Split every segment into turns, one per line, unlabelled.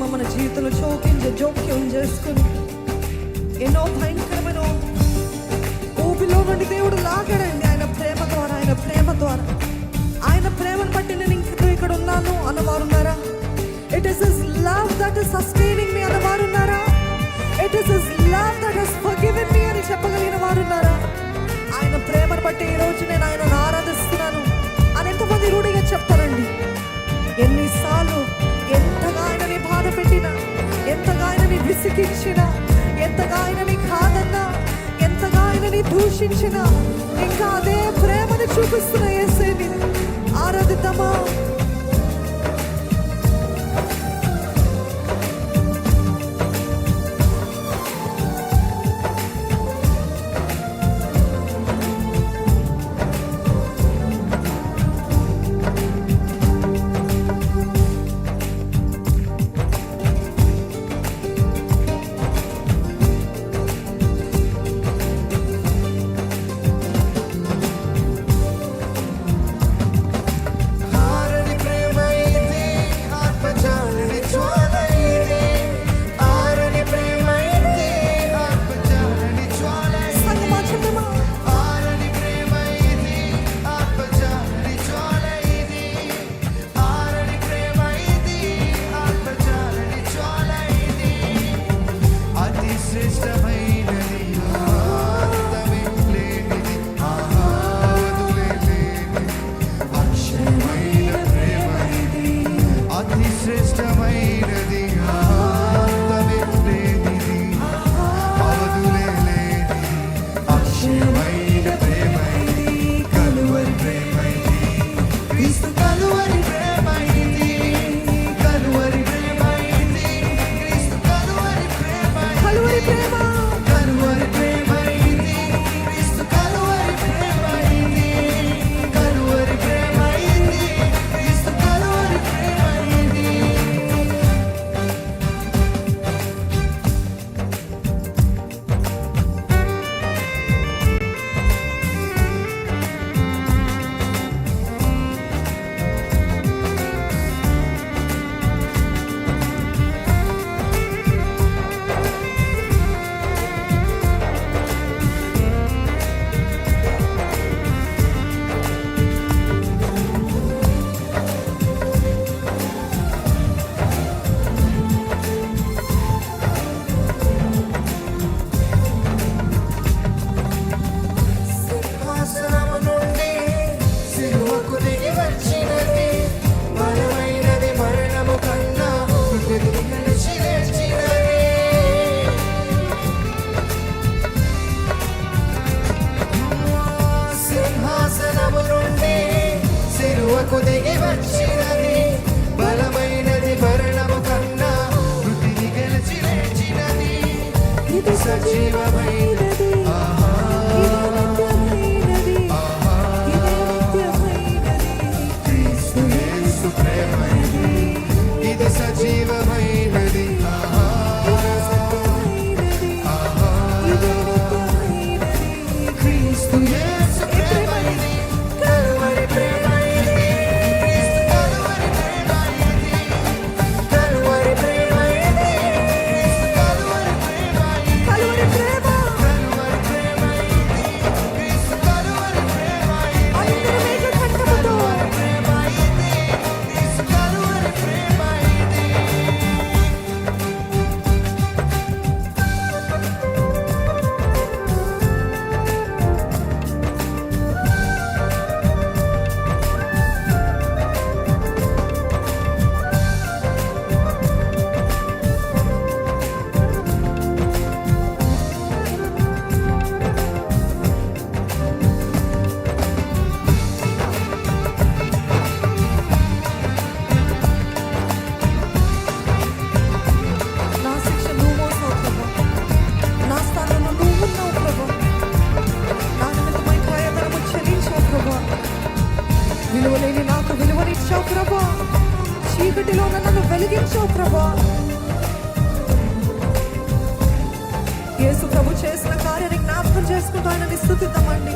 ప్రేమ మన జీవితంలో జోక్యం జోక్యం చేసుకుని. ఎన్నో భయంకరమైన ఊపిలో నుండి దేవుడు లాగాడండి. ఆయన ప్రేమ ద్వారా ఆయన ప్రేమ ద్వారా. ఆయన ప్రేమను బట్టి నేను ఇంకా ఇక్కడ ఉన్నాను. అన్నవారు ఉన్నారా? It is is love that is sustaining me అన్నవారు ఉన్నారా? It is is love that is forgiven me అని చెప్పగలిగిన వారు ఉన్నారా? ఆయన ప్రేమను బట్టి ఈరోజు నేను ఆయన ఆరాధిస్తాను. ఎంతగా ఆయనని కాదన్నా ఎంతగా ఆయనని దూషించినా ఇంకా అదే ప్రేమను చూపిస్తున్న ఏసేని ఆరాధిద్దామా? విలువలేని నాకు విలువనిచ్చావు ప్రభా. చీకటిలో నన్ను వెలిగించావు ప్రభా. యేసు ప్రభు చేసిన కార్యాన్ని జ్ఞాపకం చేసుకుంటూ ఆయనని స్థుతిద్దామండి.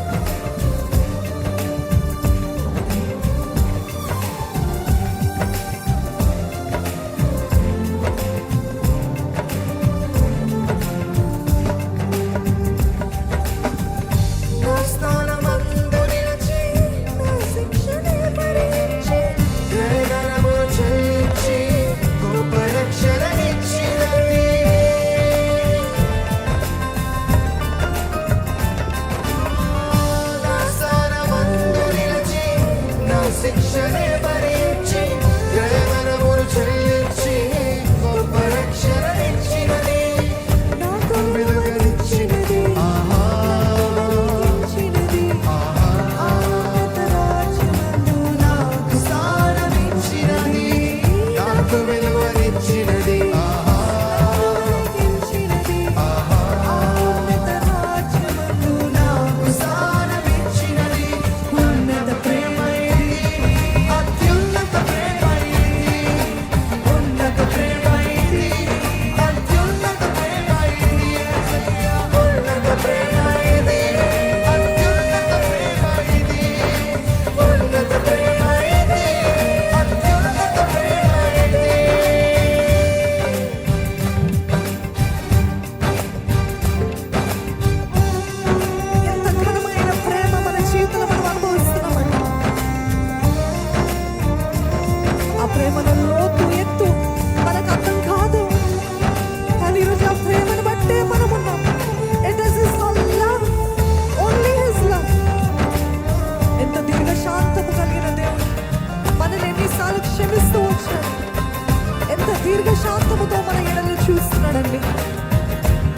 కాదండి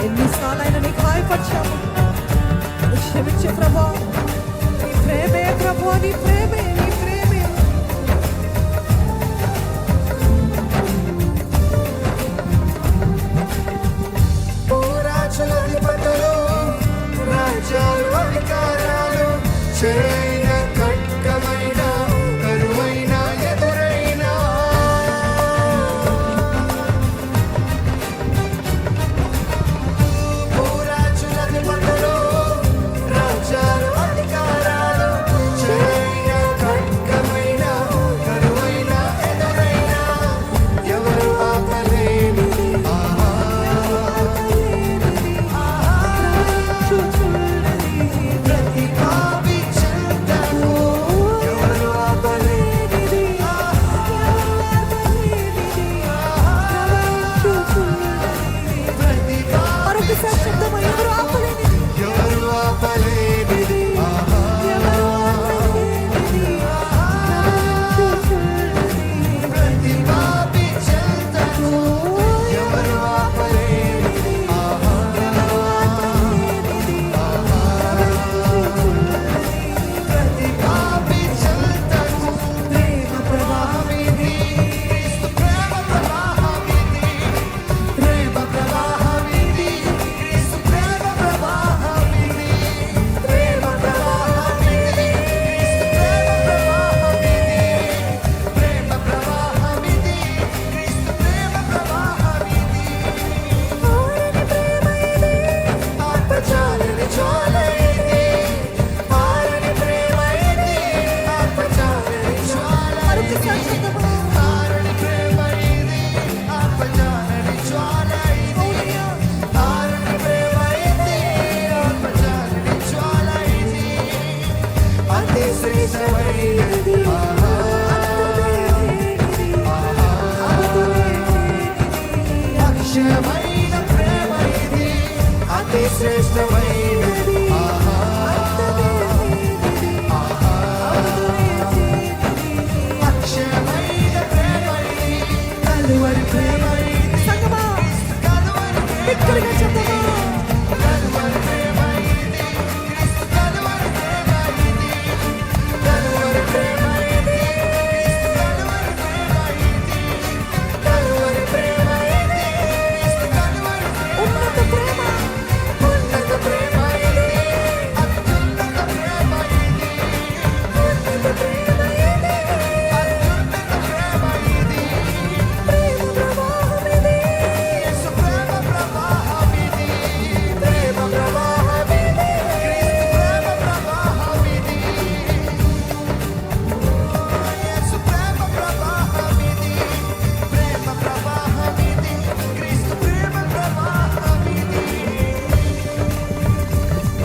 ఎన్నిసార్లు ఆయన నీ
హాయపరిచాము. క్షమించే ప్రభా. నీ ప్రేమే ప్రభు నీ శ్రేష్టమై